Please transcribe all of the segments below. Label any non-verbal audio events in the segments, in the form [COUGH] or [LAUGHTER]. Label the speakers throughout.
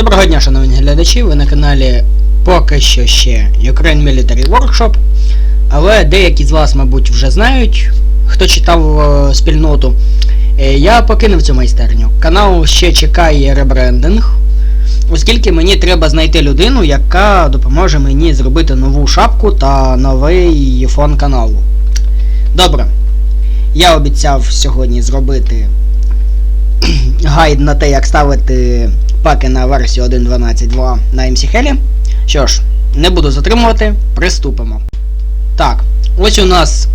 Speaker 1: Доброго дня, шановні глядачі, ви на каналі поки що ще Ukraine Military Workshop. Але деякі з вас, мабуть, вже знають, хто читав е, спільноту. Е, я покинув цю майстерню. Канал ще чекає ребрендинг, оскільки мені треба знайти людину, яка допоможе мені зробити нову шапку та новий фон каналу. Добре. Я обіцяв сьогодні зробити [CLEARS THROAT] гайд на те, як ставити паки на версію 1.12.2 на MC Heli. Що ж, не буду затримувати, приступимо. Так, ось у нас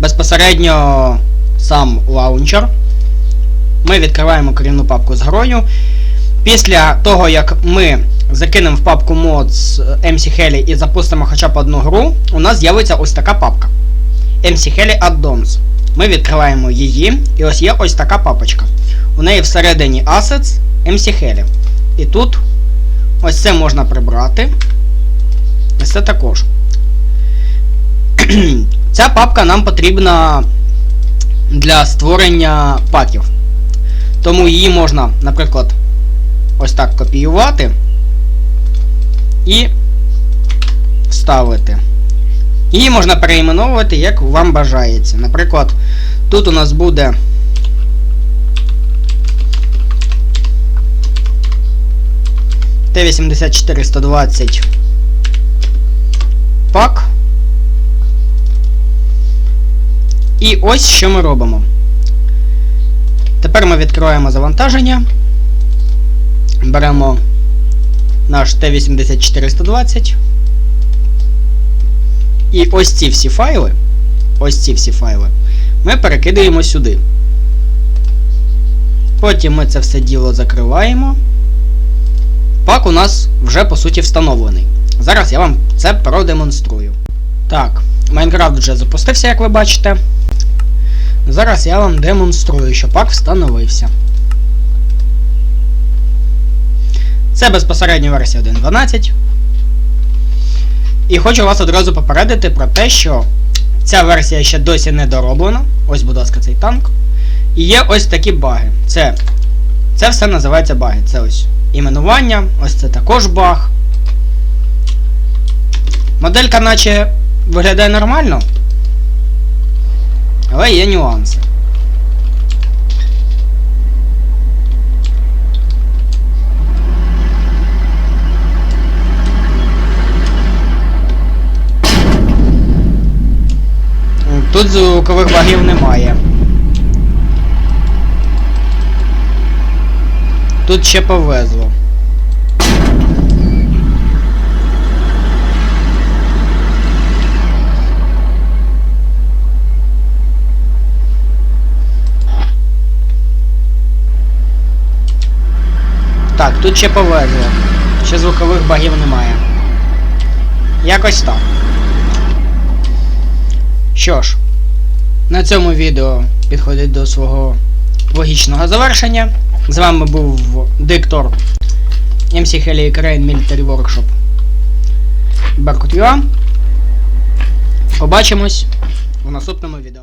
Speaker 1: безпосередньо сам лаунчер. Ми відкриваємо корінну папку з грою. Після того, як ми закинемо в папку мод з MC Heli і запустимо хоча б одну гру, у нас з'явиться ось така папка. MC Heli Add-ons. Ми відкриваємо її, і ось є ось така папочка. У неї всередині Assets MC Heli. І тут ось це можна прибрати. Ось це також. [CLEARS THROAT] Ця папка нам потрібна для створення паків. Тому її можна, наприклад, ось так копіювати і вставити. Її можна переіменовувати, як вам бажається. Наприклад, тут у нас буде Т-84-120 пак. І ось що ми робимо. Тепер ми відкриваємо завантаження. Беремо наш Т-84-120. І ось ці всі файли, ось ці всі файли, ми перекидаємо сюди. Потім ми це все діло закриваємо. Пак у нас вже по суті встановлений. Зараз я вам це продемонструю. Так, Майнкрафт вже запустився, як ви бачите. Зараз я вам демонструю, що пак встановився. Це безпосередньо версія 1.12. І хочу вас одразу попередити про те, що ця версія ще досі не дороблена. Ось, будь ласка, цей танк. І є ось такі баги. Це це все називається баги. Це ось іменування, ось це також баг. Моделька наче виглядає нормально. Але є нюанси. Тут звукових багів немає. Тут ще повезло. Так, тут ще повезло. Ще звукових багів немає. Якось так. Що ж, на цьому відео підходить до свого логічного завершення. З вами був диктор MC Heli Ukraine Military Workshop Berkut.ua. Побачимось у наступному відео.